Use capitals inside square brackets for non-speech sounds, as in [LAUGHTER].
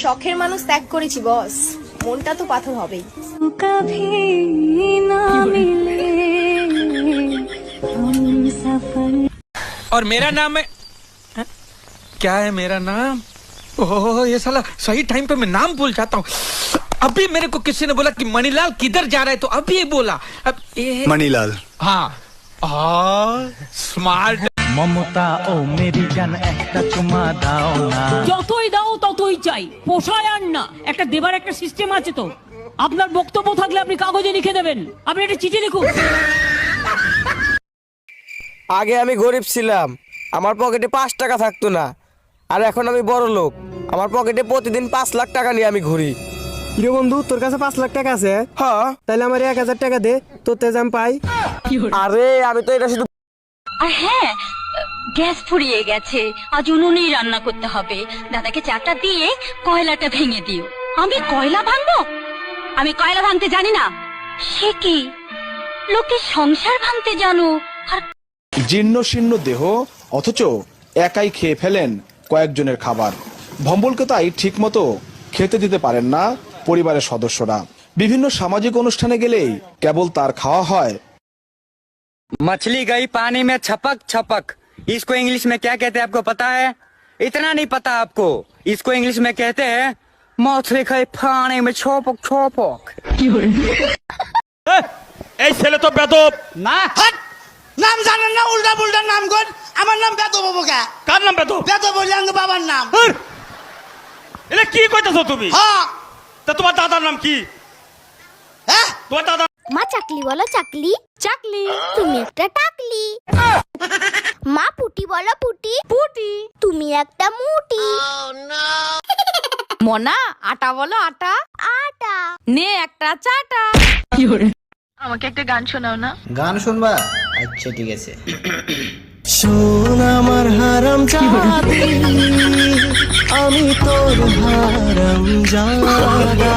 শখের মানুষ ত্যাগ করেছি বস মনটা তো পাথর হবেই कभी ना मिले हम सफर और मेरा नाम है हैं? क्या है मेरा नाम ओह ये साला सही टाइम पे मैं नाम भूल जाता हूँ अभी मेरे को किसी ने बोला कि मणिलाल किधर जा रहा है तो अभी ये बोला अब ये মণিলাল हाँ स्मार्ट মমতা ও মেরি জান একটা চুমা দাও না। যতই দাও ততই চাই। পোষায় আর না। একটা দেবার একটা সিস্টেম আছে তো। আপনার বক্তব্য থাকলে আপনি কাগজে লিখে দেবেন। আপনি একটা চিঠি লিখুন। আগে আমি গরিব ছিলাম। আমার পকেটে পাঁচ টাকা থাকতো না। আর এখন আমি বড় লোক। আমার পকেটে প্রতিদিন পাঁচ লাখ টাকা নিয়ে আমি ঘুরি। কিরে বন্ধু তোর কাছে পাঁচ লাখ টাকা আছে? হ্যাঁ। তাহলে আমার এক হাজার টাকা দে। তোর তেজ আমি পাই। আরে আমি তো এটা শুধু আর হ্যাঁ গ্যাস ফুরিয়ে গেছে। আজ উনুনেই রান্না করতে হবে। দাদাকে চাটা দিয়ে কয়লাটা ভেঙে দিও। আমি কয়লা ভাঙবো? আমি কয়লা ভাঙতে জানি না। সে কি? লোকে সংসার ভাঙতে জানো। আর জীর্ণ শীর্ণ দেহ অথচ একাই খেয়ে ফেলেন কয়েকজনের খাবার। ভম্বলকে তাই ঠিক মতো খেতে দিতে পারেন না পরিবারের সদস্যরা। বিভিন্ন সামাজিক অনুষ্ঠানে গেলেই কেবল তার খাওয়া হয়। মাছলি গাই পানি মে ছপক ছপক इसको इंग्लिश में क्या कहते हैं आपको पता है इतना नहीं पता आपको इसको इंग्लिश में कहते हैं मछली गई पानी में छपक छपक [LAUGHS] এই ছেলে তো বেদব না নাম জানেন না উল্টা পুল্টা নাম কর আমার নাম বেদ বাবু কা কার নাম বেদব বেদ বললে আমার বাবার নাম এটা কি কইতাছো তুমি হ্যাঁ তা তোমার দাদার নাম কি হ্যাঁ তোমার দাদা মা চাকলি বলো চাকলি। চাকলি। তুমি একটা টাকলি। মা পুটি বলো পুটি। পুটি। তুমি একটা মুটি। মনা আটা বলো আটা। আটা। নে একটা চাটা। আমাকে একটা গান শোনাও না? গান শুনবা? আচ্ছা ঠিক আছে। শোন আমার হারাম আমি তোর হারাম জাদা